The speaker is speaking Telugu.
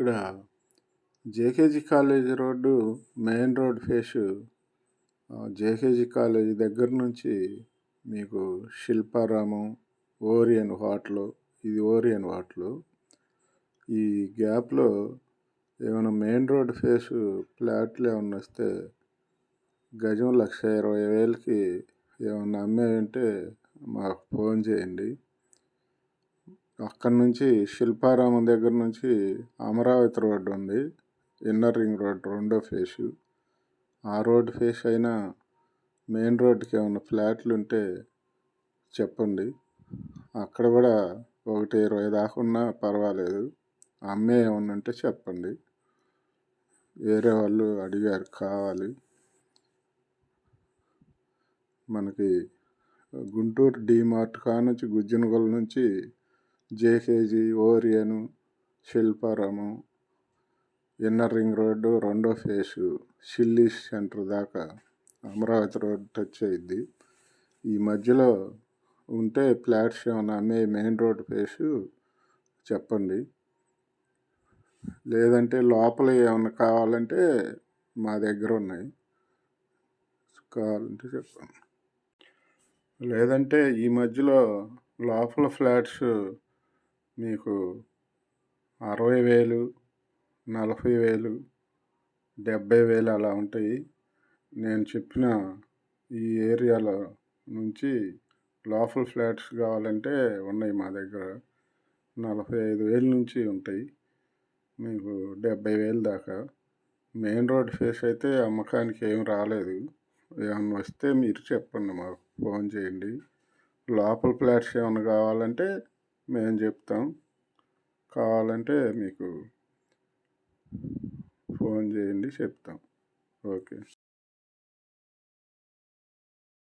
ఇక్కడ J K G college road main road phase J K G college దగ్గర నుంచి మీకు శిల్పారామం ఓరియన్ హోటలు ఇది ఓరియన్ హోటలు ఈ గ్యాప్లో ఏమైనా మెయిన్ రోడ్ ఫేసు ఫ్లాట్లు ఏమన్నా వస్తే గజం లక్ష ఇరవై వేలకి ఏమన్నా అమ్మేయంటే మాకు ఫోన్ చేయండి. అక్కడి నుంచి శిల్పారామం దగ్గర నుంచి అమరావతి రోడ్డు ఉంది. ఇన్నర్ రింగ్ రోడ్ రెండో ఫేసు. ఆ రోడ్ ఫేస్ అయినా మెయిన్ రోడ్డుకి ఏమైనా ఫ్లాట్లు ఉంటే చెప్పండి. అక్కడ కూడా ఒకటి ఇరవై దాకా ఉన్నా పర్వాలేదు. అమ్మే ఏమన్నా ఉంటే చెప్పండి. వేరే వాళ్ళు అడిగారు కావాలి. మనకి గుంటూరు డీమార్ట్ కానుంచి గుజ్జనగొల నుంచి J K G Orion Shilparamam inner ring road రెండో ఫేసు షిల్లీ సెంటర్ దాకా అమరావతి రోడ్ టచ్ అయ్యిద్ది. ఈ మధ్యలో ఉంటే ఫ్లాట్స్ ఏమైనా అమ్మే మెయిన్ రోడ్ ఫేసు చెప్పండి. లేదంటే లోపల ఏమైనా కావాలంటే మా దగ్గర ఉన్నాయి. కావాలంటే చెప్పండి. లేదంటే ఈ మధ్యలో లోపల ఫ్లాట్స్ మీకు అరవై వేలు నలభై వేలు డెబ్భై వేలు అలా ఉంటాయి. నేను చెప్పిన ఈ ఏరియాలో నుంచి లోఫల్ ఫ్లాట్స్ కావాలంటే ఉన్నాయి మా దగ్గర. నలభై ఐదు వేల నుంచి ఉంటాయి. మీకు డెబ్భై వేలు దాకా. మెయిన్ రోడ్ ఫేస్ అయితే అమ్మకానికి ఏం రాలేదు. ఏమన్నా వస్తే మీరు చెప్పండి మాకు. ఫోన్ చేయండి. లోపల ఫ్లాట్స్ ఏమైనా కావాలంటే మేము చెప్తాం కావాలంటే మీకు ఫోన్ చేయండి చెప్తాం. ఓకే.